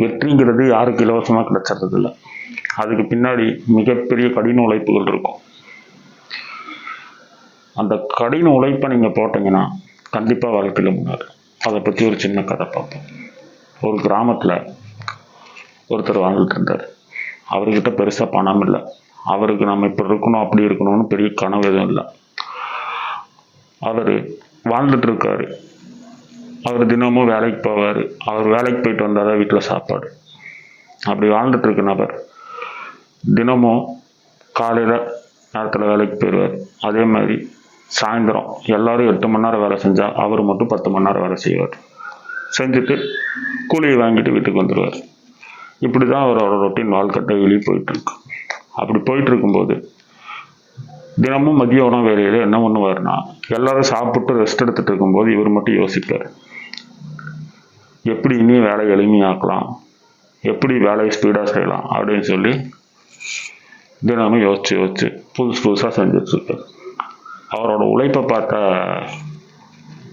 வெற்றிங்கிறது யாருக்கு இலவசமாக கிடைச்சிறது இல்லை அதுக்கு பின்னாடி மிகப்பெரிய கடின உழைப்புகள் இருக்கும். அந்த கடின உழைப்பை நீங்கள் போட்டீங்கன்னா கண்டிப்பாக வாழ்க்கையில் முன்னேறும். அதை பற்றி ஒரு சின்ன கதை பார்ப்போம். ஒரு கிராமத்தில் ஒருத்தர் வாழ்ந்துட்டு இருந்தார். அவர்கிட்ட பெருசாக பணம் இல்லை. அவருக்கு நம்ம இப்படி இருக்கணும் அப்படி இருக்கணும்னு பெரிய கனவு எதுவும் இல்லை. அவர் வாழ்ந்துட்டு இருக்காரு. அவர் தினமும் வேலைக்கு போவார். அவர் வேலைக்கு போயிட்டு வந்தால் தான் வீட்டில் சாப்பாடு. அப்படி வாழ்ந்துட்டு இருக்க நபர். தினமும் காலையில் நேரத்தில் வேலைக்கு போயிடுவார் அதே மாதிரி சாயந்தரம் எல்லாரும் எட்டு மணி நேரம் வேலை செஞ்சால் அவர் மட்டும் பத்து மணி நேரம் வேலை செய்வார். செஞ்சுட்டு கூலியை வாங்கிட்டு வீட்டுக்கு வந்துடுவார் இப்படி தான் அவரோட ரொட்டீன் வாழ்க்கை வெளியே போயிட்டுருக்கு. அப்படி போயிட்டு இருக்கும்போது தினமும் மதிய உணவு வேலையில் என்ன பண்ணுவார்னா எல்லாரும் சாப்பிட்டு ரெஸ்ட் எடுத்துகிட்டு இருக்கும்போது இவர் மட்டும் யோசிப்பார். எப்படி இனி வேலை எளிமையாக்கலாம்? எப்படி வேலையை ஸ்பீடாக செய்யலாம்? அப்படின்னு சொல்லி தினமும் யோசிச்சு யோசிச்சு புதுசு புதுசாக செஞ்சுட்ருக்கார் அவரோட உழைப்பை பார்த்த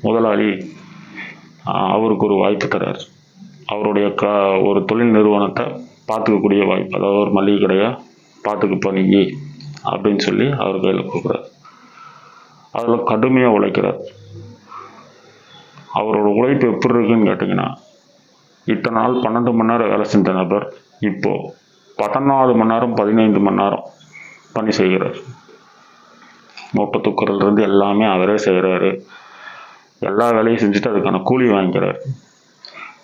முதலாளி அவருக்கு ஒரு வாய்ப்பு தரார் அவருடைய க ஒரு தொழில் நிறுவனத்தை பார்த்துக்கக்கூடிய வாய்ப்பு அதாவது ஒரு மளிகை கடையை பார்த்துக்கு பண்ணி அப்படின்னு சொல்லி அவர் கையில் கொடுக்குறார். அதில் கடுமையாக உழைக்கிறார். அவரோட உழைப்பு எப்படி இருக்குன்னு கேட்டிங்கன்னா இத்தனை நாள் பன்னெண்டு மணி நேரம் வேலை செஞ்ச நபர் இப்போது பதினாலு மணி நேரம் பதினைந்து மணி நேரம் பணி செய்கிறார். மூட்டை தூக்குறதுலேருந்து எல்லாமே அவரே செய்கிறாரு. எல்லா வேலையும் செஞ்சுட்டு அதுக்கான கூலி வாங்கிக்கிறார்.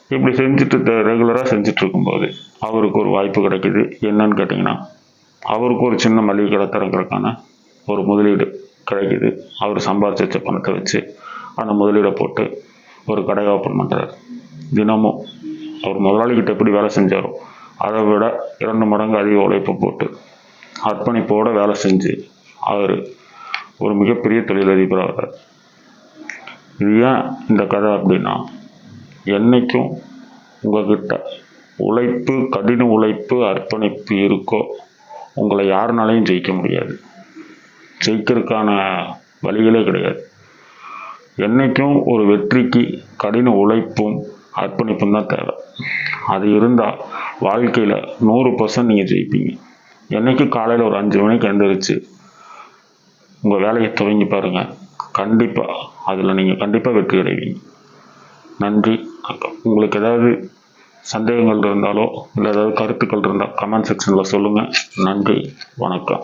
இப்படி செஞ்சுட்டு ரெகுலராக செஞ்சுட்டு இருக்கும்போது அவருக்கு ஒரு வாய்ப்பு கிடைக்குது. என்னன்னு கேட்டிங்கன்னா அவருக்கு ஒரு சின்ன மளிகை கடை திறக்கிறதுக்கான ஒரு முதலீடு கிடைக்குது. அவர் சம்பாதிச்சு வச்ச பணத்தை வச்சு அந்த முதலீடை போட்டு ஒரு கடை ஓப்பன் பண்ணுறாரு தினமும் அவர் முதலாளிகிட்ட எப்படி வேலை செஞ்சாரோ அதை விட இரண்டு மடங்கு அதிக உழைப்பு போட்டு அர்ப்பணிப்போட வேலை செஞ்சு அவர் ஒரு மிகப்பெரிய தொழிலதிபராக இது ஏன் இந்த கதை அப்படின்னா என்னைக்கும் உங்ககிட்ட உழைப்பு கடின உழைப்பு அர்ப்பணிப்பு இருக்கோ உங்களை யாருனாலையும் ஜெயிக்க முடியாது. ஜெயிக்கிறதுக்கான வழிகளே கிடையாது. என்னைக்கும் ஒரு வெற்றிக்கு கடின உழைப்பும் அர்ப்பணிப்பும் தான் தேவை. அது இருந்தால் வாழ்க்கையில் நூறு பர்சன்ட் நீங்கள் ஜெயிப்பீங்க. என்றைக்கும் காலையில் ஒரு அஞ்சு மணிக்கு எழுந்திரிச்சு உங்கள் வேலையை துவங்கி பாருங்கள் கண்டிப்பாக அதில் நீங்கள் கண்டிப்பாக வெற்றி அடைவீங்க. நன்றி உங்களுக்கு ஏதாவது சந்தேகங்கள் இருந்தாலோ இல்லை ஏதாவது கருத்துக்கள் இருந்தால் கமெண்ட் செக்ஷனில் சொல்லுங்கள் நன்றி வணக்கம்.